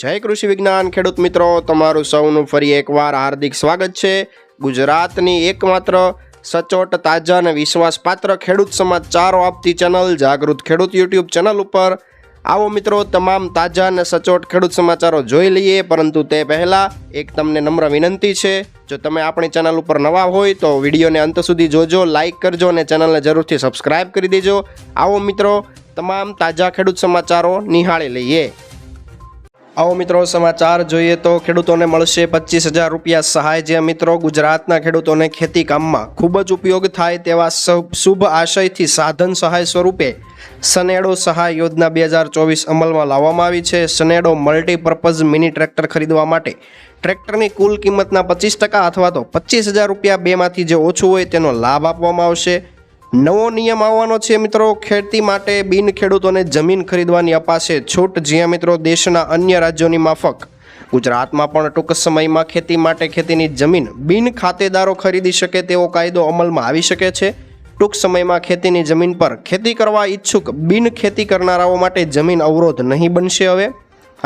જય કૃષિ વિજ્ઞાન, ખેડૂત મિત્રો. તમારું સૌનું ફરી એકવાર હાર્દિક સ્વાગત છે. ગુજરાતની એકમાત્ર સચોટ, તાજા અને વિશ્વાસપાત્ર ખેડૂત સમાચારો આપતી ચેનલ જાગૃત ખેડૂત યુટ્યુબ ચેનલ ઉપર. આવો મિત્રો, તમામ તાજા અને સચોટ ખેડૂત સમાચારો જોઈ લઈએ. પરંતુ તે પહેલાં એક તમને નમ્ર વિનંતી છે. જો તમે આપણી ચેનલ ઉપર નવા હોય, તો વિડીયોને અંત સુધી જોજો લાઇક કરજો અને ચેનલને જરૂરથી સબસ્ક્રાઇબ કરી દેજો. આવો મિત્રો, તમામ તાજા ખેડૂત સમાચારો નિહાળી લઈએ. આવો મિત્રો, સમાચાર જોઈએ તો ખેડૂતોને મળશે પચીસ હજાર રૂપિયા સહાય. જે મિત્રો ગુજરાતના ખેડૂતોને ખેતી કામમાં ખૂબ જ ઉપયોગ થાય તેવા શુભ આશયથી સાધન સહાય સ્વરૂપે સનેડો સહાય યોજના બે હજાર ચોવીસ અમલમાં લાવવામાં આવી છે. સનેડો મલ્ટીપર્પઝ મિની ટ્રેક્ટર ખરીદવા માટે ટ્રેક્ટરની કુલ કિંમતના પચીસ ટકા અથવા તો પચીસ હજાર રૂપિયા બેમાંથી જે ઓછું હોય તેનો લાભ આપવામાં આવશે. નવો નિયમ આવવાનો છે મિત્રો. ખેતી માટે બિન ખેડૂતોને જમીન ખરીદવાની અપાશે. છૂટ જ્યાં મિત્રો દેશના અન્ય રાજ્યોની માફક. ગુજરાતમાં પણ ટૂંક સમયમાં ખેતી માટે ખેતીની જમીન બિન ખાતેદારો ખરીદી શકે તેવો કાયદો અમલમાં આવી શકે છે. ટૂંક સમયમાં ખેતીની જમીન પર ખેતી કરવા ઈચ્છુક બિન ખેતી કરનારાઓ માટે જમીન અવરોધ નહીં બનશે હવે.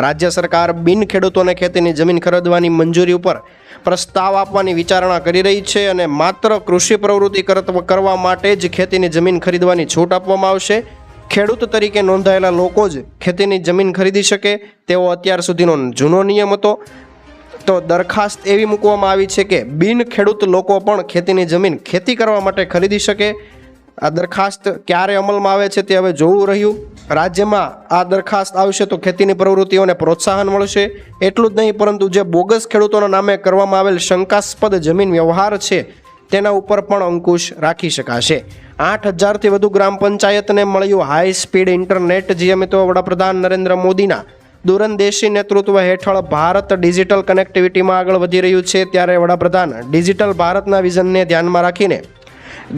રાજ્ય સરકાર બિન ખેડૂતોને ખેતીની જમીન ખરીદવાની મંજૂરી ઉપર પ્રસ્તાવ આપવાની વિચારણા કરી રહી છે અને માત્ર કૃષિ પ્રવૃત્તિ કરવા માટે જ ખેતીની જમીન ખરીદવાની છૂટ આપવામાં આવશે. ખેડૂત તરીકે નોંધાયેલા લોકો જ ખેતીની જમીન ખરીદી શકે તેવો અત્યાર સુધીનો જૂનો નિયમ હતો. તો દરખાસ્ત એવી મૂકવામાં આવી છે કે બિન ખેડૂત લોકો પણ ખેતીની જમીન ખેતી કરવા માટે ખરીદી શકે. આ દરખાસ્ત ક્યારે અમલમાં આવે છે તે હવે જોવું રહ્યું. રાજ્યમાં આ દરખાસ્ત આવશે તો ખેતીની પ્રવૃત્તિઓને પ્રોત્સાહન મળશે. એટલું જ નહીં, પરંતુ જે બોગસ ખેડૂતોના નામે કરવામાં આવેલ શંકાસ્પદ જમીન વ્યવહાર છે, તેના ઉપર પણ અંકુશ રાખી શકાશે. આઠ હજારથી વધુ ગ્રામ પંચાયતને મળ્યું હાઈ સ્પીડ ઇન્ટરનેટ જે વડાપ્રધાન નરેન્દ્ર મોદીના દૂરંદેશી નેતૃત્વ હેઠળ ભારત ડિજિટલ કનેક્ટિવિટીમાં આગળ વધી રહ્યું છે. ત્યારે વડાપ્રધાન ડિજિટલ ભારતના વિઝનને ધ્યાનમાં રાખીને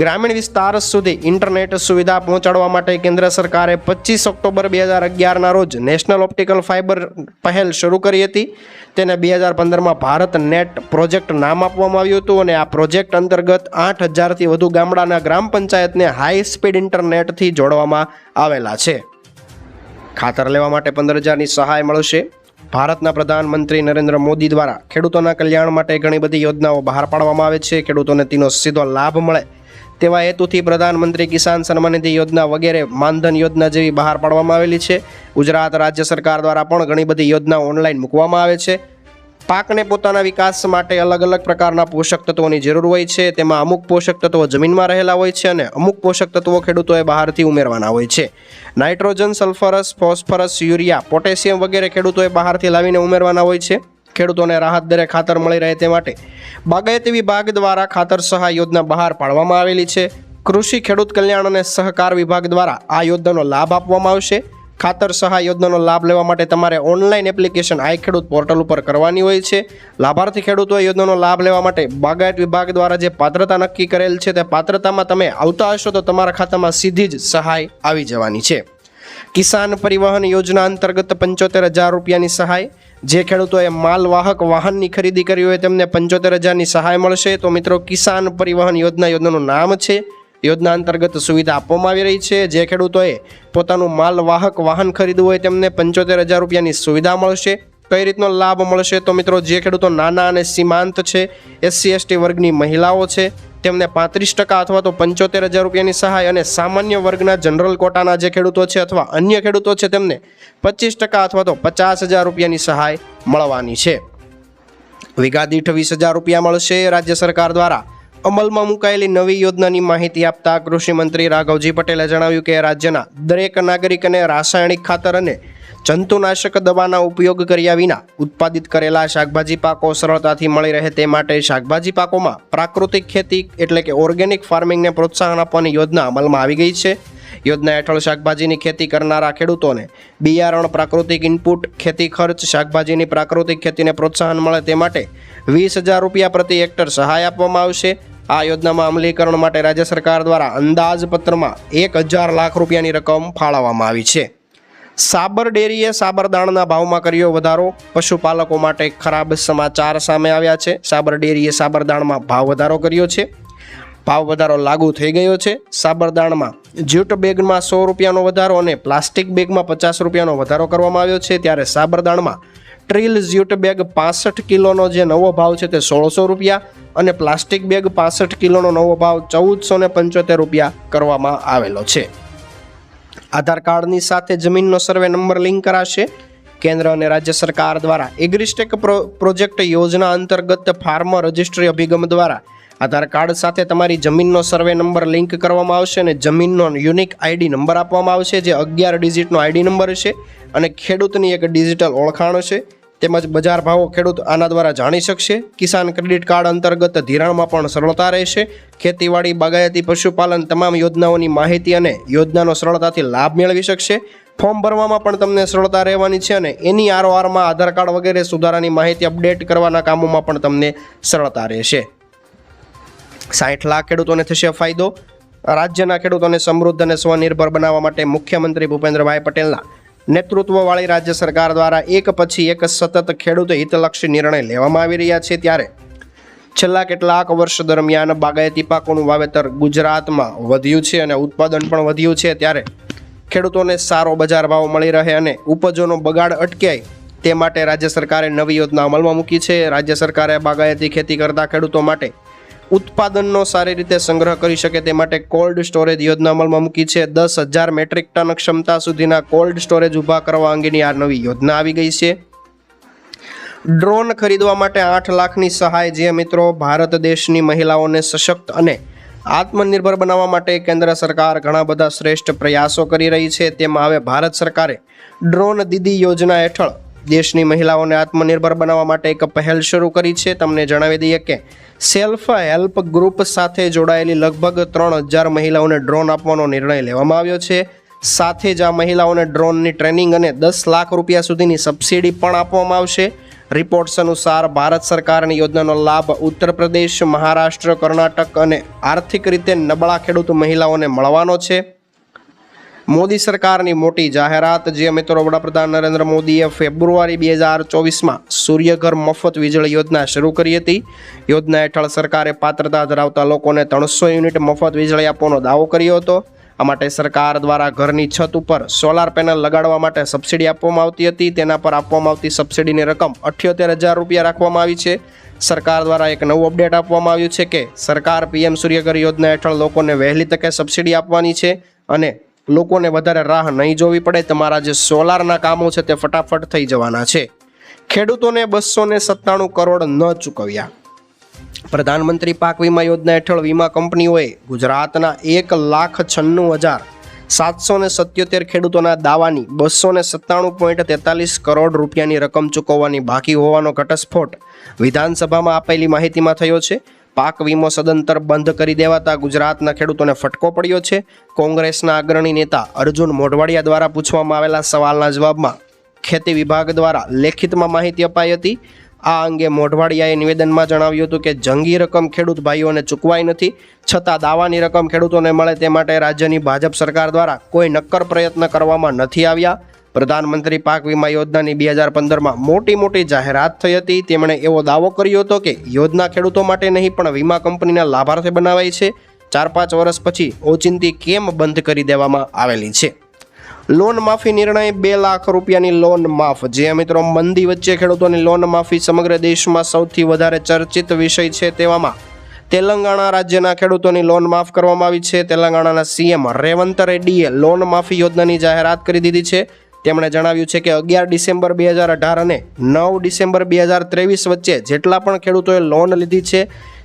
ગ્રામીણ વિસ્તાર સુધી ઇન્ટરનેટ સુવિધા પહોંચાડવા માટે કેન્દ્ર સરકારે પચીસ ઓક્ટોબર બે હજાર અગિયારના રોજ નેશનલ ઓપ્ટિકલ ફાઇબર પહેલ શરૂ કરી હતી. તેને બે હજાર પંદરમાં ભારત નેટ પ્રોજેક્ટ નામ આપવામાં આવ્યું હતું અને આ પ્રોજેક્ટ અંતર્ગત આઠ હજારથી વધુ ગામડાના ગ્રામ પંચાયતને હાઈ સ્પીડ ઇન્ટરનેટથી જોડવામાં આવેલા છે. ખાતર લેવા માટે પંદર હજારની સહાય મળશે. ભારતના પ્રધાનમંત્રી નરેન્દ્ર મોદી દ્વારા ખેડૂતોના કલ્યાણ માટે ઘણી બધી યોજનાઓ બહાર પાડવામાં આવે છે. ખેડૂતોને તેનો સીધો લાભ મળે તેવા હેતુથી પ્રધાનમંત્રી કિસાન સન્માન નિધિ યોજના વગેરે માનધન યોજના જેવી બહાર પાડવામાં આવેલી છે. ગુજરાત રાજ્ય સરકાર દ્વારા પણ ઘણી બધી યોજનાઓ ઓનલાઈન મૂકવામાં આવે છે. પાકને પોતાના વિકાસ માટે અલગ અલગ પ્રકારના પોષક તત્વોની જરૂર હોય છે. તેમાં અમુક પોષક તત્વો જમીનમાં રહેલા હોય છે અને અમુક પોષક તત્વો ખેડૂતોએ બહારથી ઉમેરવાના હોય છે. Nitrogen, sulphurous, phosphorus, urea, potassium વગેરે ખેડૂતોએ બહારથી લાવીને ઉમેરવાના હોય છે. ખેડૂતોને રાહત દરે ખાતર મળી રહે તે માટે બાગાયતી વિભાગ દ્વારા ખાતર સહાય યોજના બહાર પાડવામાં આવેલી છે. કૃષિ ખેડૂત કલ્યાણ અને સહકાર વિભાગ દ્વારા આ યોજનાનો લાભ આપવામાં આવશે. ખાતર સહાય યોજનાનો લાભ લેવા માટે તમારે ઓનલાઈન એપ્લિકેશન આઈ ખેડૂત પોર્ટલ ઉપર કરવાની હોય છે. લાભાર્થી ખેડૂતોએ યોજનાનો લાભ લેવા માટે બાગાયત વિભાગ દ્વારા જે પાત્રતા નક્કી કરેલ છે તે પાત્રતામાં તમે આવતા હશો તો તમારા ખાતામાં સીધી જ સહાય આવી જવાની છે. કિસાન પરિવહન યોજના અંતર્ગત પંચોતેર હજાર રૂપિયાની સહાય જે ખેડૂતોએ માલવાહક વાહનની ખરીદી કરી હોય તેમને પંચોતેર હજારની સહાય મળશે. તો મિત્રો, કિસાન પરિવહન યોજના યોજનાનું નામ છે. યોજના અંતર્ગત સુવિધા આપવામાં આવી રહી છે. જે ખેડૂતોએ પોતાનું માલવાહક વાહન ખરીદવું હોય તેમને પંચોતેર હજાર રૂપિયાની સુવિધા મળશે. કઈ રીતનો લાભ મળશે? તો મિત્રો, જે ખેડૂતો નાના અને સીમાંત છે, એસસી, એસટી વર્ગની મહિલાઓ છે. તેમને પાંત્રીસ ટકા અથવા તો પંચોતેર હજાર રૂપિયાની સહાય અને સામાન્ય વર્ગના જનરલ કોટાના જે ખેડૂતો છે અથવા અન્ય ખેડૂતો છે તેમને પચીસ ટકા અથવા તો પચાસ હજાર રૂપિયાની સહાય મળવાની છે. વીઘા દીઠ વીસ હજાર રૂપિયા મળશે રાજ્ય સરકાર દ્વારા. અમલમાં મુકાયેલી નવી યોજનાની માહિતી આપતા કૃષિ મંત્રી રાઘવજી પટેલે જણાવ્યું કે રાજ્યના દરેક નાગરિકને રાસાયણિક ખાતર અને જંતુનાશક દવાના ઉપયોગ કર્યા વિના ઉત્પાદિત કરેલા શાકભાજી પાકો સરળતાથી મળી રહે તે માટે શાકભાજી પાકોમાં પ્રાકૃતિક ખેતી એટલે કે ઓર્ગેનિક ફાર્મિંગને પ્રોત્સાહન આપવાની યોજના અમલમાં આવી ગઈ છે. યોજના હેઠળ શાકભાજીની ખેતી કરનારા ખેડૂતોને બિયારણ પ્રાકૃતિક ઇનપુટ, ખેતી ખર્ચ, શાકભાજીની પ્રાકૃતિક ખેતીને પ્રોત્સાહન મળે તે માટે વીસ હજાર રૂપિયા પ્રતિ હેક્ટર સહાય આપવામાં આવશે. આ યોજનામાં અમલીકરણ માટે રાજ્ય સરકાર દ્વારા અંદાજપત્રમાં એક હજાર લાખ રૂપિયાની રકમ ફાળવવામાં આવી છે. સાબર ડેરીએ સાબરદાણના ભાવમાં કર્યો વધારો. પશુપાલકો માટે ખરાબ સમાચાર સામે આવ્યા છે. સાબર ડેરીએ સાબરદાણમાં ભાવ વધારો કર્યો છે. ભાવ વધારો લાગુ થઈ ગયો છે. સાબરદાણમાં જ્યુટ બેગમાં સો રૂપિયાનો વધારો અને પ્લાસ્ટિક બેગમાં પચાસ રૂપિયાનો વધારો કરવામાં આવ્યો છે. ત્યારે સાબરદાણમાં ટ્રીલ ઝ્યુટ બેગ પાસઠ કિલોનો જે નવો ભાવ છે તે સોળસો રૂપિયા અને પ્લાસ્ટિક બેગ પાસઠ કિલોનો નવો ભાવ ચૌદસો પંચોતેર રૂપિયા કરવામાં આવેલો છે. આધાર કાર્ડની સાથે જમીનનો સર્વે નંબર લિંક કરાશે. કેન્દ્ર અને રાજ્ય સરકાર દ્વારા એગ્રીસ્ટેક પ્રો- પ્રોજેક્ટ યોજના અંતર્ગત ફાર્મર રજિસ્ટ્રી અભિગમ દ્વારા આધાર કાર્ડ સાથે તમારી જમીનનો સર્વે નંબર લિંક કરવામાં આવશે અને જમીનનો યુનિક આઈડી નંબર આપવામાં આવશે, જે અગિયાર ડિજિટનો આઈડી નંબર છે અને ખેડૂતની એક ડિજિટલ ઓળખાણ છે. તેમજ બજાર ભાવો ખેડૂત આના દ્વારા જાણી શકશે. કિસાન ક્રેડિટ કાર્ડ અંતર્ગત ધિરાણમાં પણ સરળતા રહેશે. ખેતીવાડી, બાગાયતી પશુપાલન તમામ યોજનાઓની માહિતી અને યોજનાનો સરળતાથી લાભ મેળવી શકશે. ફોર્મ ભરવામાં પણ તમને સરળતા રહેવાની છે અને એની આરઓઆરમાં આધાર કાર્ડ વગેરે સુધારાની માહિતી અપડેટ કરવાના કામોમાં પણ તમને સરળતા રહેશે. સાઠ લાખ ખેડૂતોને થશે ફાયદો. રાજ્યના ખેડૂતોને સમૃદ્ધ અને સ્વનિર્ભર બનાવવા માટે મુખ્યમંત્રી ભૂપેન્દ્રભાઈ પટેલના નેતૃત્વવાળી રાજ્ય સરકાર દ્વારા એક પછી એક સતત ખેડૂત હિતલક્ષી નિર્ણય લેવામાં આવી રહ્યા છે ત્યારે છેલ્લા કેટલાક વર્ષ દરમિયાન બાગાયતી પાકોનું વાવેતર ગુજરાતમાં વધ્યું છે અને ઉત્પાદન પણ વધ્યું છે. ત્યારે ખેડૂતોને સારો બજાર ભાવ મળી રહે અને ઉપજોનો બગાડ અટકાય તે માટે રાજ્ય સરકારે નવી યોજના અમલમાં મૂકી છે. રાજ્ય સરકારે બાગાયતી ખેતી કરતા ખેડૂતો માટે ઉત્પાદનનો સારી રીતે સંગ્રહ કરી શકે તે માટે કોલ્ડ સ્ટોરેજ યોજના અમલમાં મૂકી છે. દસ હજાર મેટ્રિક ટન ક્ષમતા સુધીના કોલ્ડ સ્ટોરેજ ઊભા કરવા અંગેની આ નવી યોજના આવી ગઈ છે. ડ્રોન ખરીદવા માટે આઠ લાખની સહાય, જે મિત્રો ભારત દેશની મહિલાઓને સશક્ત અને આત્મનિર્ભર બનાવવા માટે કેન્દ્ર સરકાર ઘણા બધા શ્રેષ્ઠ પ્રયાસો કરી રહી છે. તેમાં હવે ભારત સરકારે ડ્રોન દીદી યોજના હેઠળ દેશની મહિલાઓને આત્મનિર્ભર બનાવવા માટે એક પહેલ શરૂ કરી છે. તમને જણાવી દઈએ કે સેલ્ફ હેલ્પ ગ્રુપ સાથે જોડાયેલી લગભગ ત્રણ હજાર મહિલાઓને ડ્રોન આપવાનો નિર્ણય લેવામાં આવ્યો છે. સાથે જ આ મહિલાઓને ડ્રોનની ટ્રેનિંગ અને દસ લાખ રૂપિયા સુધીની સબસિડી પણ આપવામાં આવશે. રિપોર્ટ્સ અનુસાર ભારત સરકારની યોજનાનો લાભ ઉત્તર પ્રદેશ, મહારાષ્ટ્ર, કર્ણાટક અને આર્થિક રીતે નબળા ખેડૂત મહિલાઓને મળવાનો છે. મોદી સરકારની મોટી જાહેરાત, જે મિત્રો વડાપ્રધાન નરેન્દ્ર મોદીએ ફેબ્રુઆરી બે હજાર ચોવીસમાં સૂર્યઘર મફત વીજળી યોજના શરૂ કરી હતી. યોજના હેઠળ સરકારે પાત્રતા ધરાવતા લોકોને ત્રણસો યુનિટ મફત વીજળી આપવાનો દાવો કર્યો હતો. આ માટે સરકાર દ્વારા ઘરની છત ઉપર સોલાર પેનલ લગાડવા માટે સબસિડી આપવામાં આવતી હતી. તેના પર આપવામાં આવતી સબસિડીની રકમ અઠ્યોતેર હજાર રૂપિયા રાખવામાં આવી છે. સરકાર દ્વારા એક નવું અપડેટ આપવામાં આવ્યું છે કે સરકાર પીએમ સૂર્યઘર યોજના હેઠળ લોકોને વહેલી તકે સબસિડી આપવાની છે અને લોકોને વધારે રાહ નહીં જોવી પડે. તમારા જે સોલારના કામો છે તે ફટાફટ થઈ જવાના છે. ખેડૂતોને બસો ને સત્તાણું કરોડ ન ચૂકવ્યા. પ્રધાનમંત્રી પાક વીમા યોજના હેઠળ વીમા કંપનીઓએ ગુજરાતના એક લાખ છન્નું હજાર સાતસો ને સત્યોતેર ખેડૂતોના દાવાની બસો ને સત્તાણું પોઈન્ટ તેતાલીસ કરોડ રૂપિયાની રકમ ચૂકવવાની બાકી હોવાનો ઘટસ્ફોટ વિધાનસભામાં આપેલી માહિતીમાં થયો છે. પાક વીમો સદંતર બંધ કરી દેવાતા ગુજરાતના ખેડૂતોને ફટકો પડ્યો છે. કોંગ્રેસના અગ્રણી નેતા અર્જુન મોઢવાડિયા દ્વારા પૂછવામાં આવેલા સવાલના જવાબમાં ખેતી વિભાગ દ્વારા લેખિતમાં માહિતી અપાઈ હતી. આ અંગે મોઢવાડિયાએ નિવેદનમાં જણાવ્યું હતું કે જંગી રકમ ખેડૂત ભાઈઓને ચૂકવાઈ નથી, છતાં દાવાની રકમ ખેડૂતોને મળે તે માટે રાજ્યની ભાજપ સરકાર દ્વારા કોઈ નક્કર પ્રયત્ન કરવામાં નથી આવ્યા. પ્રધાનમંત્રી પાક વીમા યોજનાની બે હજાર પંદરમાં મોટી મોટી જાહેરાત થઈ હતી. તેમણે એવો દાવો કર્યો હતો કે યોજના ખેડૂતો માટે નહીં, પણ વીમા કંપનીના લાભાર્થી બનાવાઈ છે. ચાર પાંચ વર્ષ પછી ઓચિંતી કેમ બંધ કરી દેવામાં આવેલી છે? લોન માફી નિર્ણય બે લાખ રૂપિયાની લોન માફ. જે મિત્રો મંદી વચ્ચે ખેડૂતોની લોન માફી સમગ્ર દેશમાં સૌથી વધારે ચર્ચિત વિષય છે તેવામાં તેલંગાણા રાજ્યના ખેડૂતોની લોન માફ કરવામાં આવી છે. તેલંગાણાના સીએમ રેવંત રેડ્ડીએ લોન માફી યોજનાની જાહેરાત કરી દીધી છે. તેમણે જણાવ્યું છે કે અગિયાર ડિસેમ્બર બે હજાર અઢાર અને નવ ડિસેમ્બર બે હજાર ત્રેવીસ વચ્ચે જેટલા પણ ખેડૂતોએ લોન લીધી છે,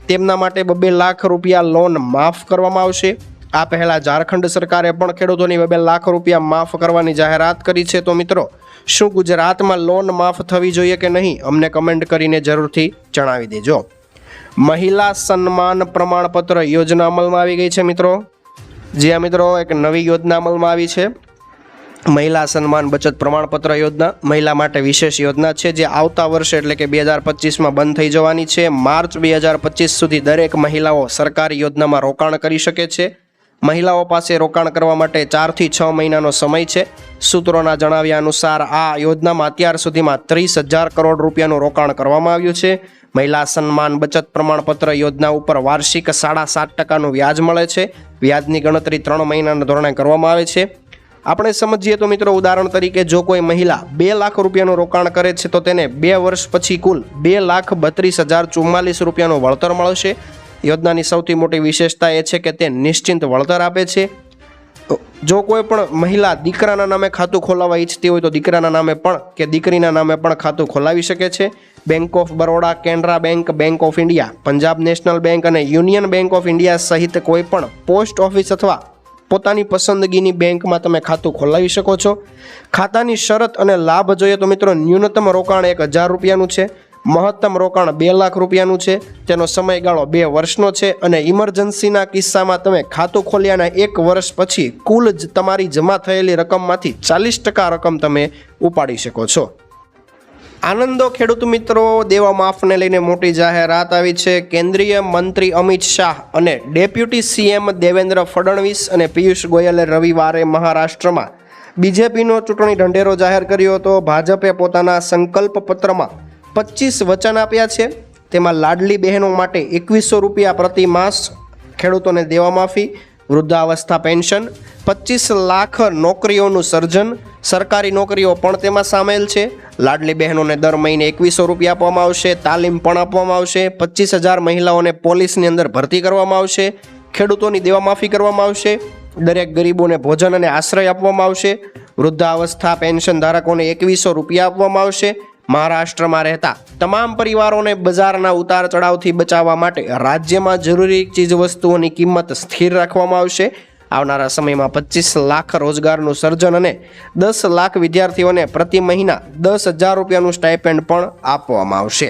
તેમના માટે બબે લાખ રૂપિયા લોન માફ કરવામાં આવશે. આ પહેલાં ઝારખંડ સરકારે પણ ખેડૂતોની બબે લાખ રૂપિયા માફ કરવાની જાહેરાત કરી છે. તો મિત્રો, શું ગુજરાતમાં લોન માફ થવી જોઈએ કે નહીં, અમને કમેન્ટ કરીને જરૂરથી જણાવી દેજો. મહિલા સન્માન પ્રમાણપત્ર યોજના અમલમાં આવી ગઈ છે મિત્રો. જે આ મિત્રો, એક નવી યોજના અમલમાં આવી છે. મહિલા સન્માન બચત પ્રમાણપત્ર યોજના, મહિલા માટે વિશેષ યોજના છે, જે આવતા વર્ષે એટલે કે બે હજાર પચીસમાં બંધ થઈ જવાની છે. માર્ચ બે હજાર પચીસ સુધી દરેક મહિલાઓ સરકારી યોજનામાં રોકાણ કરી શકે છે. મહિલાઓ પાસે રોકાણ કરવા માટે ચારથી છ મહિનાનો સમય છે. સૂત્રોના જણાવ્યા અનુસાર આ યોજનામાં અત્યાર સુધીમાં ત્રીસ હજાર કરોડ રૂપિયાનું રોકાણ કરવામાં આવ્યું છે. મહિલા સન્માન બચત પ્રમાણપત્ર યોજના ઉપર વાર્ષિક સાડા સાત ટકાનું વ્યાજ મળે છે. વ્યાજની ગણતરી ત્રણ મહિનાના ધોરણે કરવામાં આવે છે. આપણે સમજીએ તો મિત્રો, ઉદાહરણ તરીકે જો કોઈ મહિલા બે લાખ રૂપિયાનું રોકાણ કરે છે, તો તેને બે વર્ષ પછી કુલ બે લાખ બત્રીસ હજાર ચુમ્માલીસ રૂપિયાનું વળતર મળશે. યોજનાની સૌથી મોટી વિશેષતા એ છે કે તે નિશ્ચિંત વળતર આપે છે. જો કોઈ પણ મહિલા દીકરાના નામે ખાતું ખોલાવવા ઈચ્છતી હોય, તો દીકરાના નામે પણ કે દીકરીના નામે પણ ખાતું ખોલાવી શકે છે. Bank of Baroda Canara bank bank of India Punjab national bank અને યુનિયન બેંક ઓફ ઇન્ડિયા સહિત કોઈ પણ પોસ્ટ ઓફિસ અથવા પોતાની પસંદગીની બેંકમાં તમે ખાતું ખોલાવી શકો છો. ખાતાની શરત અને લાભ જોઈએ તો મિત્રો ન્યૂનતમ રોકાણ એક હજાર રૂપિયાનું છે. મહત્તમ રોકાણ બે લાખ રૂપિયાનું છે. તેનો સમયગાળો બે વર્ષનો છે અને ઇમરજન્સીના કિસ્સામાં તમે ખાતું ખોલ્યાના એક વર્ષ પછી કુલ જ તમારી જમા થયેલી રકમમાંથી ચાલીસ ટકા રકમ તમે ઉપાડી શકો છો. આનંદો ખેડૂત મિત્રો, દેવા માફને લઈને મોટી જાહેરાત આવી છે. કેન્દ્રીય મંત્રી અમિત શાહ અને ડેપ્યુટી સીએમ દેવેન્દ્ર ફડણવીસ અને પિયુષ ગોયલે રવિવારે મહારાષ્ટ્રમાં બીજેપીનો ચૂંટણી ઢંઢેરો જાહેર કર્યો હતો. ભાજપે પોતાના સંકલ્પ પત્રમાં પચીસ વચન આપ્યા છે. તેમાં લાડલી બહેનો માટે એકવીસો રૂપિયા પ્રતિ માસ ખેડૂતોને દેવા માફી, વૃદ્ધાવસ્થા પેન્શન પચીસ લાખ નોકરીઓનું સર્જન. સરકારી નોકરીઓ પણ તેમાં સામેલ છે. લાડલી બહેનોને દર મહિને એકવીસો રૂપિયા આપવામાં આવશે, તાલીમ પણ આપવામાં આવશે. પચીસ હજાર મહિલાઓને પોલીસની અંદર ભરતી કરવામાં આવશે. ખેડૂતોની દેવા માફી કરવામાં આવશે. દરેક ગરીબોને ભોજન અને આશ્રય આપવામાં આવશે. વૃદ્ધાવસ્થા પેન્શન ધારકોને એકવીસો રૂપિયા આપવામાં આવશે. મહારાષ્ટ્રમાં રહેતા તમામ પરિવારોને બજારના ઉતાર ચઢાવથી બચાવવા માટે રાજ્યમાં જરૂરી ચીજવસ્તુઓની કિંમત સ્થિર રાખવામાં આવશે. આવનારા સમયમાં પચીસ લાખ રોજગારનું સર્જન અને દસ લાખ વિદ્યાર્થીઓને પ્રતિ મહિના દસ હજાર રૂપિયાનું સ્ટાઇપેન્ડ પણ આપવામાં આવશે.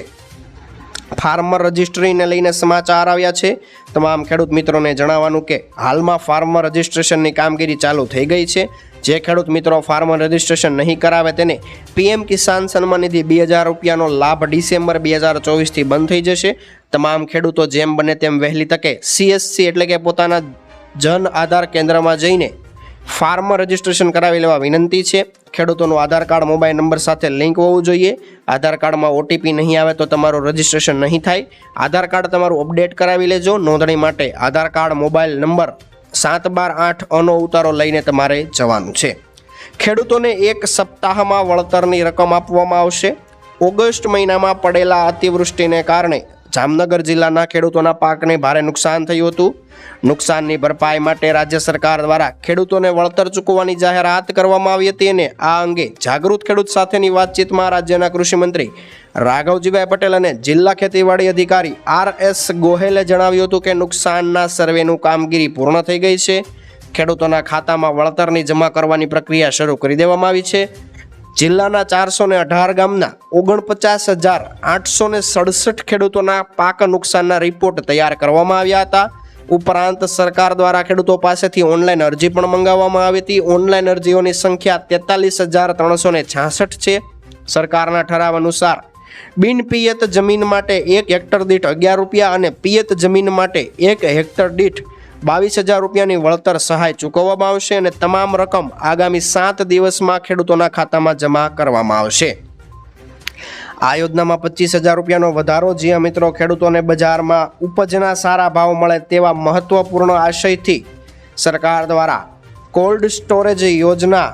ફાર્મર રજિસ્ટ્રીને લઈને સમાચાર આવ્યા છે. તમામ ખેડૂત મિત્રોને જણાવવાનું કે હાલમાં ફાર્મર રજિસ્ટ્રેશનની કામગીરી ચાલુ થઈ ગઈ છે. જે ખેડૂત મિત્રો ફાર્મર રજિસ્ટ્રેશન નહીં કરાવે તેને પીએમ કિસાન સન્માન નિધિ બે હજાર રૂપિયાનો લાભ ડિસેમ્બર બે હજાર ચોવીસથી બંધ થઈ જશે. તમામ ખેડૂતો જેમ બને તેમ વહેલી તકે સીએસસી એટલે કે પોતાના જન આધાર કેન્દ્રમાં જઈને ફાર્મર રજિસ્ટ્રેશન કરાવી લેવા વિનંતી છે. ખેડૂતોનું આધાર કાર્ડ, મોબાઈલ નંબર સાથે લિંક હોવું જોઈએ. આધાર કાર્ડમાં ઓટીપી નહીં આવે તો તમારું રજિસ્ટ્રેશન નહીં થાય. આધાર કાર્ડ તમારું અપડેટ કરાવી લેજો. નોંધણી માટે આધાર કાર્ડ, મોબાઈલ નંબર સાત બાર આઠ અનો ઉતારો લઈને તમારે જવાનું છે. ખેડૂતોને એક સપ્તાહમાં વળતરની રકમ આપવામાં આવશે. ઓગસ્ટ મહિનામાં પડેલા અતિવૃષ્ટિને કારણે જામનગર જિલ્લાના ખેડૂતોના પાકને ભારે નુકસાન થયું હતું. નુકસાનની ભરપાઈ માટે રાજ્ય સરકાર દ્વારા ખેડૂતોને વળતર ચૂકવવાની જાહેરાત કરવામાં આવી હતી અને આ અંગે જાગૃત ખેડૂત સાથેની વાતચીતમાં રાજ્યના કૃષિમંત્રી રાઘવજીભાઈ પટેલ અને જિલ્લા ખેતીવાડી અધિકારી આર એસ ગોહેલે જણાવ્યું હતું કે નુકસાનના સર્વેનું કામગીરી પૂર્ણ થઈ ગઈ છે. ખેડૂતોના ખાતામાં વળતરની જમા કરવાની પ્રક્રિયા શરૂ કરી દેવામાં આવી છે. જિલ્લાના ચારસો ને અઢાર ગામના ઓગણપચાસ હજાર આઠસો ને સડસઠ ખેડૂતોના પાક નુકસાનના રિપોર્ટ તૈયાર કરવામાં આવ્યા હતા. ઉપરાંત સરકાર દ્વારા ખેડૂતો પાસેથી ઓનલાઈન અરજી પણ મંગાવવામાં આવી હતી. ઓનલાઈન અરજીઓની સંખ્યા તેતાલીસ હજાર ત્રણસો ને છાસઠ છે. સરકારના ઠરાવ અનુસાર બિન પિયત જમીન માટે એક હેક્ટર દીઠ અગિયાર રૂપિયા અને પિયત જમીન માટે એક હેક્ટર દીઠ બાવીસ હજાર રૂપિયાની વળતર સહાય ચૂકવવામાં આવશે અને તમામ રકમ આગામી સાત દિવસમાં ખેડૂતોના ખાતામાં જમા કરવામાં આવશે. આ યોજનામાં પચીસ હજાર રૂપિયાનો વધારો જે મિત્રો, ખેડૂતોને બજારમાં ઉપજના સારા ભાવ મળે તેવા મહત્વપૂર્ણ આશયથી સરકાર દ્વારા કોલ્ડ સ્ટોરેજ યોજના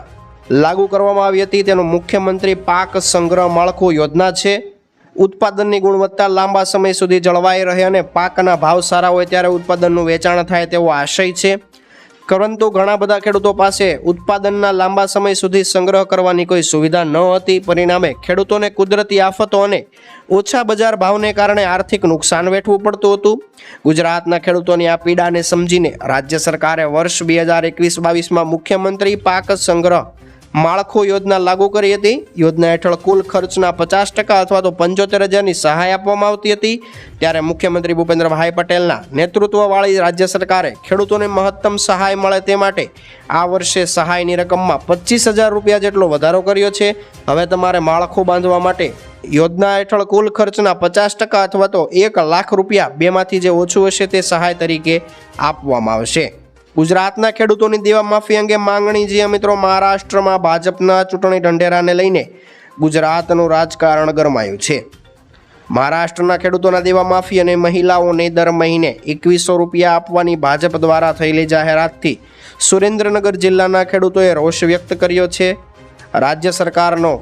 લાગુ કરવામાં આવી હતી. તેનું મુખ્યમંત્રી પાક સંગ્રહ માળખું યોજના છે. ઉત્પાદનની ગુણવત્તા લાંબા સમય સુધી જળવાઈ રહે અને પાકના ભાવ સારા હોય ત્યારે ઉત્પાદનનું વેચાણ થાય તેવો આશય છે. પરંતુ ઘણા બધા ખેડૂતો પાસે ઉત્પાદનના લાંબા સમય સુધી સંગ્રહ કરવાની કોઈ સુવિધા ન હતી. પરિણામે ખેડૂતોને કુદરતી આફતો અને ઓછા બજાર ભાવને કારણે આર્થિક નુકસાન વેઠવું પડતું હતું. ગુજરાતના ખેડૂતોની આ પીડાને સમજીને રાજ્ય સરકારે વર્ષ બે હજાર એકવીસ બાવીસમાં મુખ્યમંત્રી પાક સંગ્રહ માળખું યોજના લાગુ કરી હતી. યોજના હેઠળ કુલ ખર્ચના પચાસ ટકા અથવા તો પંચોતેર હજારની સહાય આપવામાં આવતી હતી. ત્યારે મુખ્યમંત્રી ભૂપેન્દ્રભાઈ પટેલના નેતૃત્વવાળી રાજ્ય સરકારે ખેડૂતોને મહત્તમ સહાય મળે તે માટે આ વર્ષે સહાયની રકમમાં પચીસ હજાર રૂપિયા જેટલો વધારો કર્યો છે. હવે તમારે માળખું બાંધવા માટે યોજના હેઠળ કુલ ખર્ચના પચાસ ટકા અથવા તો એક લાખ રૂપિયા બેમાંથી જે ઓછું હશે તે સહાય તરીકે આપવામાં આવશે. ગુજરાતના ખેડૂતોની દેવા માફી અંગે માંગણી જે મિત્રો, મહારાષ્ટ્રમાં ભાજપના ચૂંટણી ઢંઢેરાને લઈને ગુજરાતનું રાજકારણ ગરમાયું છે. મહારાષ્ટ્રના ખેડૂતોના દેવા માફી અને મહિલાઓને દર મહિને એકવીસો રૂપિયા આપવાની ભાજપ દ્વારા થયેલી જાહેરાતથી સુરેન્દ્રનગર જિલ્લાના ખેડૂતોએ રોષ વ્યક્ત કર્યો છે. રાજ્ય સરકારનો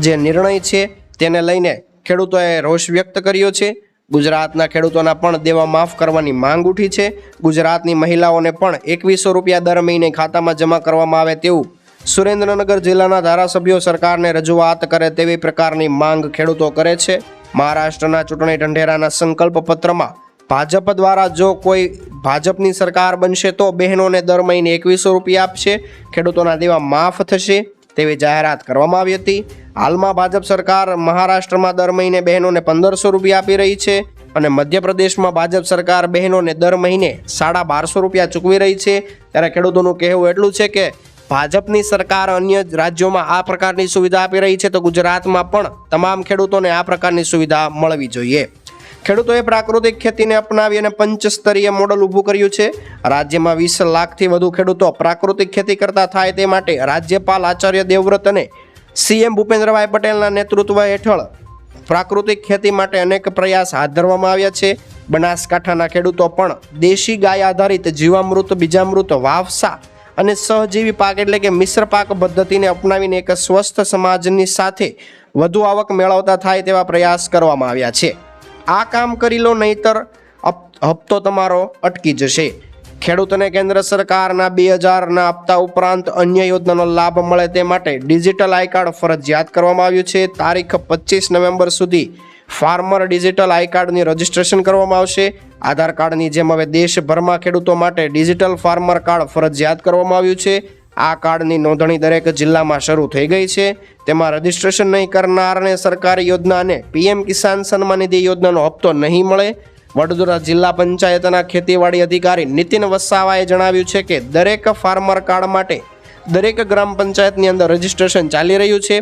જે નિર્ણય છે, તેને લઈને ખેડૂતોએ રોષ વ્યક્ત કર્યો છે. ગુજરાતના ખેડૂતોના પણ દેવા માફ કરવાની માંગ ઉઠી છે. ગુજરાતની મહિલાઓને પણ એકવીસો રૂપિયા દર મહિને ખાતામાં જમા કરવામાં આવે તેવું સુરેન્દ્રનગર જિલ્લાના ધારાસભ્યો સરકારને રજૂઆત કરે તેવી પ્રકારની માંગ ખેડૂતો કરે છે. મહારાષ્ટ્રના ચૂંટણી ઢંઢેરાના સંકલ્પ પત્રમાં ભાજપ દ્વારા જો કોઈ ભાજપની સરકાર બનશે તો બહેનોને દર મહિને એકવીસો રૂપિયા આપશે. ખેડૂતોના દેવા માફ થશે. તેવી જાહેરાત કરવામાં આવી હતી. હાલમાં ભાજપ સરકાર મહારાષ્ટ્રમાં દર મહિને બહેનોને પંદરસો રૂપિયા આપી રહી છે અને મધ્યપ્રદેશમાં ભાજપ સરકાર બહેનોને દર મહિને સાડા બારસો રૂપિયા ચૂકવી રહી છે. ત્યારે ખેડૂતોનું કહેવું એટલું છે કે ભાજપની સરકાર અન્ય રાજ્યોમાં આ પ્રકારની સુવિધા આપી રહી છે તો ગુજરાતમાં પણ તમામ ખેડૂતોને આ પ્રકારની સુવિધા મળવી જોઈએ. ખેડૂતોએ પ્રાકૃતિક ખેતીને અપનાવી અને પંચસ્તરીય મોડલ ઊભું કર્યું છે. રાજ્યમાં વીસ લાખથી વધુ ખેડૂતો પ્રાકૃતિક ખેતી કરતા થાય તે માટે રાજ્યપાલ આચાર્ય દેવવ્રત અને સીએમ ભૂપેન્દ્રભાઈ પટેલના નેતૃત્વ હેઠળ પ્રાકૃતિક ખેતી માટે અનેક પ્રયાસ હાથ ધરવામાં આવ્યા છે. બનાસકાંઠાના ખેડૂતો પણ દેશી ગાય આધારિત જીવામૃત, બીજામૃત, વાવસા અને સહજીવી પાક એટલે કે મિશ્ર પાક પદ્ધતિને અપનાવીને એક સ્વસ્થ સમાજની સાથે વધુ આવક મેળવતા થાય તેવા પ્રયાસ કરવામાં આવ્યા છે. આ કામ કરી લો, નહીતર હપ્તો તમારો અટકી જશે. ખેડૂતોને કેન્દ્ર સરકારના બે હજારના હપ્તા ઉપરાંત અન્ય યોજનાનો લાભ મળે તે માટે ડિજિટલ આઈ કાર્ડ ફરજિયાત કરવામાં આવ્યું છે. તારીખ પચીસ નવેમ્બર સુધી ફાર્મર ડિજિટલ આઈ કાર્ડની રજીસ્ટ્રેશન કરવામાં આવશે. આધાર કાર્ડની જેમ હવે દેશભરમાં ખેડૂતો માટે ડિજિટલ ફાર્મર કાર્ડ ફરજિયાત કરવામાં આવ્યું છે. આ કાર્ડની નોંધણી દરેક જિલ્લામાં શરૂ થઈ ગઈ છે. તેમાં રજીસ્ટ્રેશન નહીં કરનારને સરકારી યોજના અને પીએમ કિસાન સન્માન નિધિ યોજનાનો હપ્તો નહીં મળે. વડોદરા જિલ્લા પંચાયતના ખેતીવાડી અધિકારી નીતિન વસાવાએ જણાવ્યું છે કે દરેક ફાર્મર કાર્ડ માટે દરેક ગ્રામ પંચાયતની અંદર રજીસ્ટ્રેશન ચાલી રહ્યું છે.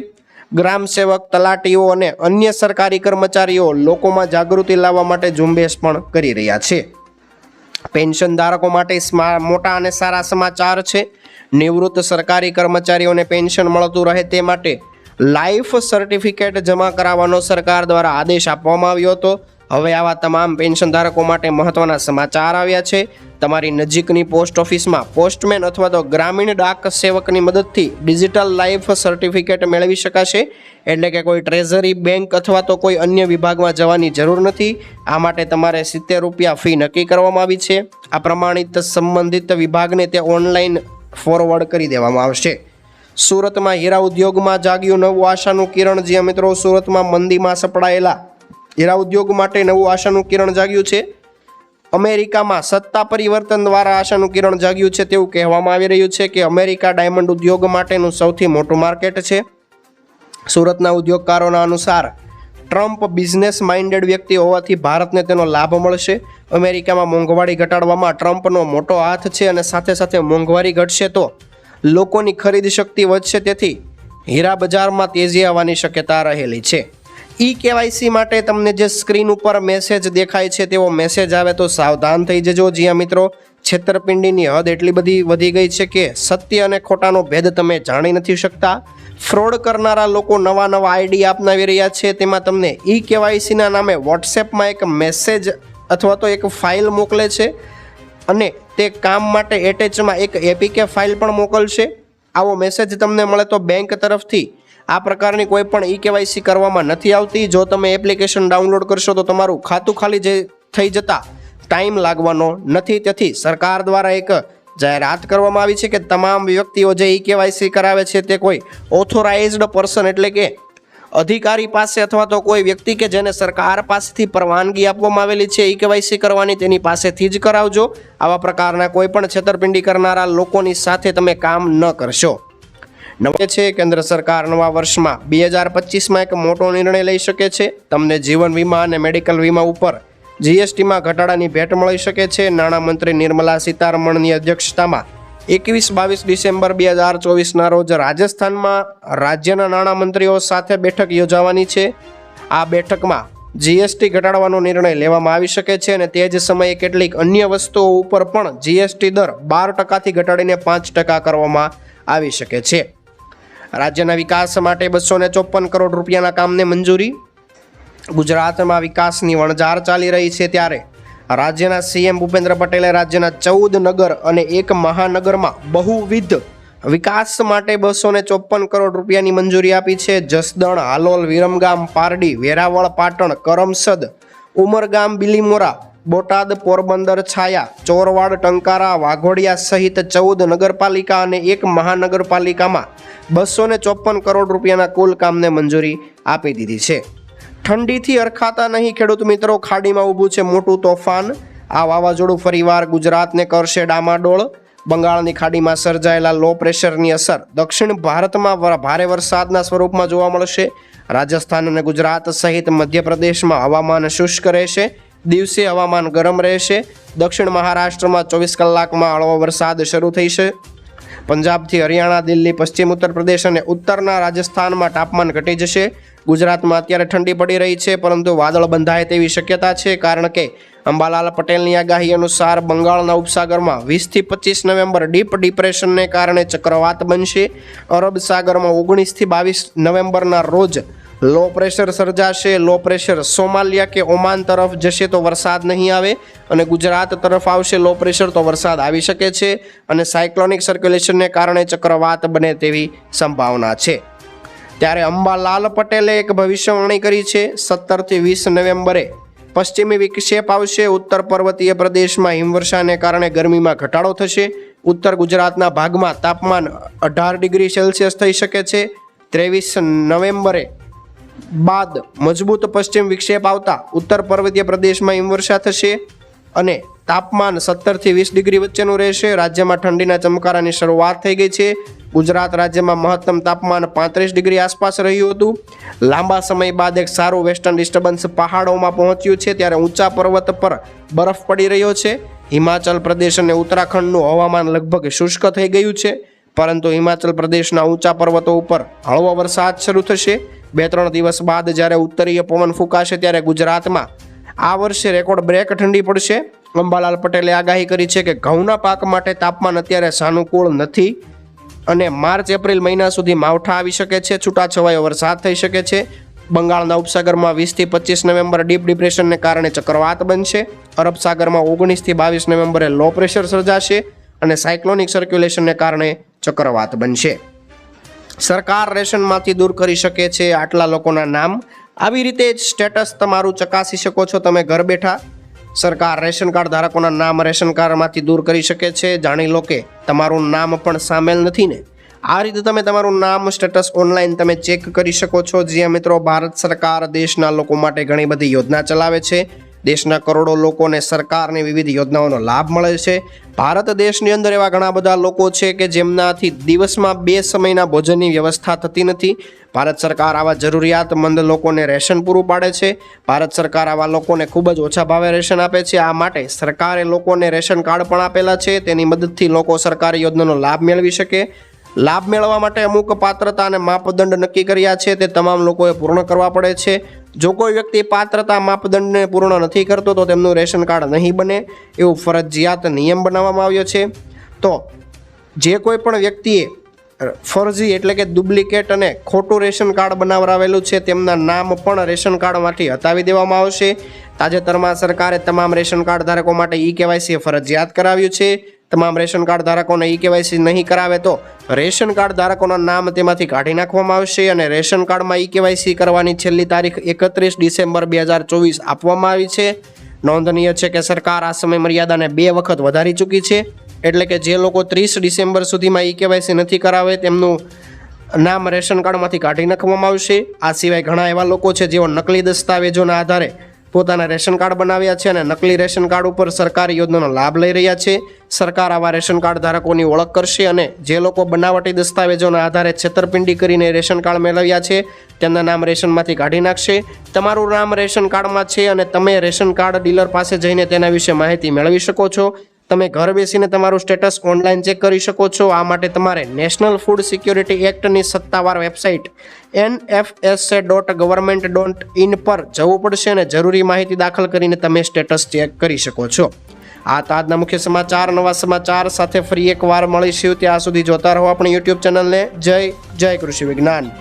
ગ્રામ સેવક, તલાટીઓ અને અન્ય સરકારી કર્મચારીઓ લોકોમાં જાગૃતિ લાવવા માટે ઝુંબેશ પણ કરી રહ્યા છે. પેન્શન ધારકો માટે મોટા અને સારા સમાચાર છે. નિવૃત્ત સરકારી કર્મચારીઓને પેન્શન મળતું રહે તે માટે લાઈફ સર્ટિફિકેટ જમા કરાવવાનો સરકાર દ્વારા આદેશ આપવામાં આવ્યો હતો. હવે આવા તમામ પેન્શન ધારકો માટે મહત્વના સમાચાર આવ્યા છે. તમારી નજીકની પોસ્ટ ઓફિસમાં પોસ્ટમેન અથવા તો ગ્રામીણ ડાક સેવકની મદદથી ડિજિટલ લાઈફ સર્ટિફિકેટ મેળવી શકાશે. એટલે કે કોઈ ટ્રેઝરી બેંક અથવા તો કોઈ અન્ય વિભાગમાં જવાની જરૂર નથી. આ માટે તમારે સિત્તેર રૂપિયા ફી નક્કી કરવામાં આવી છે. આ પ્રમાણિત સંબંધિત વિભાગને તે ઓનલાઈન ફોરવર્ડ કરી દેવામાં આવશે. સુરતમાં હીરા ઉદ્યોગમાં જાગ્યું નવું આશાનું કિરણ. જ્યાં મિત્રો સુરતમાં મંદીમાં સપડાયેલા હીરા ઉદ્યોગ માટે નવું આશાનું કિરણ જાગ્યું છે. અમેરિકામાં સત્તા પરિવર્તન દ્વારા આશાનું કિરણ જાગ્યું છે તેવું કહેવામાં આવી રહ્યું છે કે અમેરિકા ડાયમંડ ઉદ્યોગ માટેનું સૌથી મોટું માર્કેટ છે. સુરતના ઉદ્યોગકારોના અનુસાર, ટ્રમ્પ બિઝનેસ માઇન્ડેડ વ્યક્તિ હોવાથી ભારતને તેનો લાભ મળશે. અમેરિકામાં મોંઘવારી ઘટાડવામાં ટ્રમ્પનો મોટો હાથ છે અને સાથે સાથે મોંઘવારી ઘટશે તો લોકોની ખરીદ શક્તિ વધશે તેથી હીરા બજારમાં તેજી આવવાની શક્યતા રહેલી છે. ઈ કેવાયસી માટે તમને જે સ્ક્રીન ઉપર મેસેજ દેખાય છે, તેવો મેસેજ આવે તો સાવધાન થઈ જજો જ્યાં મિત્રો. છેતરપિંડીની હદ એટલી બધી વધી ગઈ છે કે સત્ય અને ખોટાનો ભેદ તમે જાણી નથી શકતા. ફ્રોડ કરનારા લોકો નવા નવા આઈડી અપનાવી રહ્યા છે, તેમાં તમને ઈ કેવાયસીના નામે વોટ્સએપમાં એક મેસેજ અથવા તો એક ફાઇલ મોકલે છે અને તે કામ માટે એટેચમાં એક એપીકે ફાઇલ પણ મોકલશે. આવો મેસેજ તમને મળે તો બેંક તરફથી આ પ્રકારની કોઈ પણ ઈ કેવાયસી કરવામાં નથી આવતી. જો તમે એપ્લિકેશન ડાઉનલોડ કરશો તો તમારું ખાતું ખાલી જે થઈ જતા ટાઈમ લાગવાનો નથી. તેથી સરકાર દ્વારા એક જાહેરાત કરવામાં આવી છે કે તમામ વ્યક્તિઓ જે ઈ કેવાયસી કરાવે છે તે કોઈ ઓથોરાઇઝડ પર્સન એટલે કે અધિકારી પાસે અથવા તો કોઈ વ્યક્તિ કે જેને સરકાર પાસેથી પરવાનગી આપવામાં આવેલી છે ઈ કેવાયસી કરવાની તેની પાસેથી જ કરાવજો. આવા પ્રકારના કોઈ પણ છેતરપિંડી કરનારા લોકોની સાથે તમે કામ ન કરશો. નવે છે, કેન્દ્ર સરકાર નવા વર્ષમાં બે હજાર પચીસમાં એક મોટો નિર્ણય લઈ શકે છે. તમને જીવન વીમા અને મેડિકલ વીમા ઉપર જીએસટીમાં ઘટાડાની ભેટ મળી શકે છે. નાણામંત્રી નિર્મલા સીતારમણની અધ્યક્ષતામાં એકવીસ બાવીસ ડિસેમ્બર બે હજાર ચોવીસના રોજ રાજસ્થાનમાં રાજ્યના નાણામંત્રીઓ સાથે બેઠક યોજાવાની છે. આ બેઠકમાં જીએસટી ઘટાડવાનો નિર્ણય લેવામાં આવી શકે છે અને તે જ સમયે કેટલીક અન્ય વસ્તુઓ ઉપર પણ જીએસટી દર બાર ટકાથી ઘટાડીને પાંચ ટકા કરવામાં આવી શકે છે. રાજ્યના વિકાસ માટે બસો ને ચોપન કરોડ રૂપિયાના કામને મંજૂરી. ગુજરાતમાં વિકાસની વણઝાર ચાલી રહી છે ત્યારે રાજ્યના સીએમ ભૂપેન્દ્ર પટેલે રાજ્યના ચૌદ નગર અને એક મહાનગરમાં બહુવિધ વિકાસ માટે બસો ને ચોપન કરોડ રૂપિયાની મંજૂરી આપી છે. જસદણ, હાલોલ, વિરમગામ, પારડી, વેરાવળ, પાટણ, કરમસદ, ઉમરગામ, બિલીમોરા બોટાદ પોરબંદર છાયા, ચોરવાડ, ટંકારા, વાઘોડિયા સહિત ચૌદ નગરપાલિકા અને એક મહાનગરપાલિકામાં બસો ને ચોપન કરોડ રૂપિયાના કુલ કામને મંજૂરી આપી દીધી છે. ઠંડીથી અરખાતા નહીં ખેડૂત મિત્રો, ખાડીમાં ઊભું છે મોટું તોફાન. આ વાવાઝોડું ફરીવાર ગુજરાતને કરશે ડામાડોળ. બંગાળની ખાડીમાં સર્જાયેલા લો પ્રેશરની અસર દક્ષિણ ભારતમાં ભારે વરસાદના સ્વરૂપમાં જોવા મળશે. રાજસ્થાન અને ગુજરાત સહિત મધ્યપ્રદેશમાં હવામાન શુષ્ક રહેશે. દિવસે હવામાન ગરમ રહેશે. દક્ષિણ મહારાષ્ટ્રમાં ચોવીસ કલાકમાં હળવો વરસાદ શરૂ છે પંજાબથી હરિયાણા, દિલ્હી, પશ્ચિમ ઉત્તર પ્રદેશ અને ઉત્તરના રાજસ્થાનમાં તાપમાન ઘટી જશે. ગુજરાતમાં અત્યારે ઠંડી પડી રહી છે, પરંતુ વાદળ બંધાય તેવી શક્યતા છે, કારણ કે અંબાલાલ પટેલની આગાહી અનુસાર બંગાળના ઉપસાગરમાં વીસથી પચીસ નવેમ્બર ડીપ ડિપ્રેશનને કારણે ચક્રવાત બનશે. અરબ સાગરમાં ઓગણીસથી બાવીસ નવેમ્બરના રોજ લો પ્રેશર સર્જાશે, લો પ્રેશર સોમાલિયા કે ઓમાન તરફ જશે તો વરસાદ નહીં આવે અને ગુજરાત તરફ આવશે લો પ્રેશર તો વરસાદ આવી શકે છે અને સાયક્લોનિક સર્ક્યુલેશનને કારણે ચક્રવાત બને તેવી સંભાવના છે. ત્યારે અંબાલાલ પટેલે એક ભવિષ્યવાણી કરી છે, સત્તરથી વીસ નવેમ્બરે. પશ્ચિમી વિક્ષેપ આવશે, ઉત્તર પર્વતીય પ્રદેશમાં હિમવર્ષાને કારણે ગરમીમાં ઘટાડો થશે, ઉત્તર ગુજરાતના ભાગમાં તાપમાન અઢાર ડિગ્રી સેલ્સિયસ થઈ શકે છે. ત્રેવીસ નવેમ્બરે બાદ મજબૂત પશ્ચિમ વિક્ષેપ આવતા ઉત્તર પર્વતીય પ્રદેશમાં હિમવર્ષા થશે અને તાપમાન સત્તરથી વીસ ડિગ્રી વચ્ચેનું રહેશે. રાજ્યમાં ઠંડીના ચમકારાની શરૂઆત થઈ ગઈ છે. ગુજરાત રાજ્યમાં મહત્તમ તાપમાન પાંત્રીસ ડિગ્રી આસપાસ રહ્યું હતું. લાંબા સમય બાદ એક સારું વેસ્ટર્ન ડિસ્ટર્બન્સ પહાડોમાં પહોંચ્યું છે ત્યારે ઊંચા પર્વત પર બરફ પડી રહ્યો છે. હિમાચલ પ્રદેશ અને ઉત્તરાખંડનું હવામાન લગભગ શુષ્ક થઈ ગયું છે, પરંતુ હિમાચલ પ્રદેશના ઊંચા પર્વતો ઉપર હળવો વરસાદ શરૂ થશે. બે ત્રણ દિવસ બાદ જ્યારે ઉત્તરીય પવન ફૂંકાશે ત્યારે ગુજરાતમાં આ વર્ષે રેકોર્ડ બ્રેક ઠંડી પડશે. અંબાલાલ પટેલે આગાહી કરી છે કે ઘઉંના પાક માટે તાપમાન અત્યારે સાનુકૂળ નથી અને માર્ચ, એપ્રિલ મહિના સુધી માવઠા આવી શકે છે, છૂટાછવાયો વરસાદ થઈ શકે છે. બંગાળના ઉપસાગરમાં વીસથી પચીસ નવેમ્બર ડીપ ડિપ્રેશનને કારણે ચક્રવાત બનશે. અરબ સાગરમાં ઓગણીસથી બાવીસ નવેમ્બરે લો પ્રેશર સર્જાશે અને સાયક્લોનિક સર્ક્યુલેશનને કારણે ચક્રવાત બનશે. સરકાર રેશનમાંથી દૂર કરી શકે છે આટલા લોકોના નામ. આવી રીતે જ સ્ટેટસ તમારું ચકાસી શકો છો તમે ઘર બેઠા. સરકાર રેશન કાર્ડ ધારકોના નામ રેશન કાર્ડમાંથી દૂર કરી શકે છે. જાણી લો કે તમારું નામ પણ સામેલ નથી ને. આ રીતે તમે તમારું નામ, સ્ટેટસ ઓનલાઈન તમે ચેક કરી શકો છો. જ્યાં મિત્રો, ભારત સરકાર દેશના લોકો માટે ઘણી બધી યોજના ચલાવે છે. દેશના કરોડો લોકોને સરકારની વિવિધ યોજનાઓનો લાભ મળે છે. ભારત દેશની અંદર એવા ઘણા બધા લોકો છે કે જેમનાથી દિવસમાં બે સમયના ભોજનની વ્યવસ્થા થતી નથી. ભારત સરકાર આવા જરૂરિયાતમંદ લોકોને રેશન પૂરું પાડે છે. ભારત સરકાર આવા લોકોને ખૂબ જ ઓછા ભાવે રેશન આપે છે. આ માટે સરકારે લોકોને રેશન કાર્ડ પણ આપેલા છે. તેની મદદથી લોકો સરકારી યોજનાનો લાભ મેળવી શકે. લાભ મેળવવા માટે અમુક પાત્રતા અને માપદંડ નક્કી કર્યા છે, તે તમામ લોકોએ પૂર્ણ કરવા પડે છે. જો કોઈ વ્યક્તિ પાત્રતા માપદંડને પૂર્ણ નથી કરતો, તો તેમનું રેશન કાર્ડ નહીં બને એવું ફરજિયાત નિયમ બનાવવામાં આવ્યો છે. તો જે કોઈ પણ વ્યક્તિએ ફરજી એટલે કે ડુપ્લિકેટ અને ખોટું રેશન કાર્ડ બનાવરાવેલું છે, તેમના નામ પણ રેશન કાર્ડમાંથી હટાવી દેવામાં આવશે. તાજેતરમાં સરકારે તમામ રેશન કાર્ડ ધારકો માટે ઈ કેવાયસી ફરજિયાત કરાવ્યું છે. તમામ રેશન કાર્ડ ધારકોને ઈ કેવાયસી નહીં કરાવે તો રેશન કાર્ડ ધારકોના નામ તેમાંથી કાઢી નાખવામાં આવશે અને રેશન કાર્ડમાં ઈ કેવાયસી કરવાની છેલ્લી તારીખ એકત્રીસ ડિસેમ્બર બે હજાર ચોવીસ આપવામાં આવી છે. નોંધનીય છે કે સરકાર આ સમય મર્યાદાને બે વખત વધારી ચૂકી છે. એટલે કે જે લોકો ત્રીસ ડિસેમ્બર સુધીમાં ઈ કેવાયસી નથી કરાવે તેમનું નામ રેશન કાર્ડમાંથી કાઢી નાખવામાં આવશે. આ સિવાય ઘણા એવા લોકો છે જેઓ નકલી દસ્તાવેજોના આધારે પોતાના રેશન કાર્ડ બનાવ્યા છે અને નકલી રેશન કાર્ડ ઉપર સરકારી યોજનાનો લાભ લઈ રહ્યા છે. સરકાર આવા રેશન કાર્ડ ધારકોની ઓળખ કરશે અને જે લોકો બનાવટી દસ્તાવેજોના આધારે છેતરપિંડી કરીને રેશન કાર્ડ મેળવ્યા છે, તેમના નામ રેશનમાંથી કાઢી નાખશે. તમારું નામ રેશન કાર્ડમાં છે અને તમે રેશન કાર્ડ ડીલર પાસે જઈને તેના વિશે માહિતી મેળવી શકો છો. તમે ઘર બેસીને તમારું સ્ટેટસ ઓનલાઈન ચેક કરી શકો છો. આ માટે તમારે નેશનલ ફૂડ સિક્યોરિટી એક્ટની સત્તાવાર website N F S dot government dot in પર જવું પડશે અને જરૂરી માહિતી દાખલ કરીને તમે સ્ટેટસ ચેક કરી શકો છો. આ તાજના મુખ્ય સમાચાર, નવા સમાચાર સાથે ફરી એકવાર મળીશું. ત્યાં સુધી જોતા રહો આપણી યુટ્યુબ ચેનલને જય જય કૃષિ વિજ્ઞાન.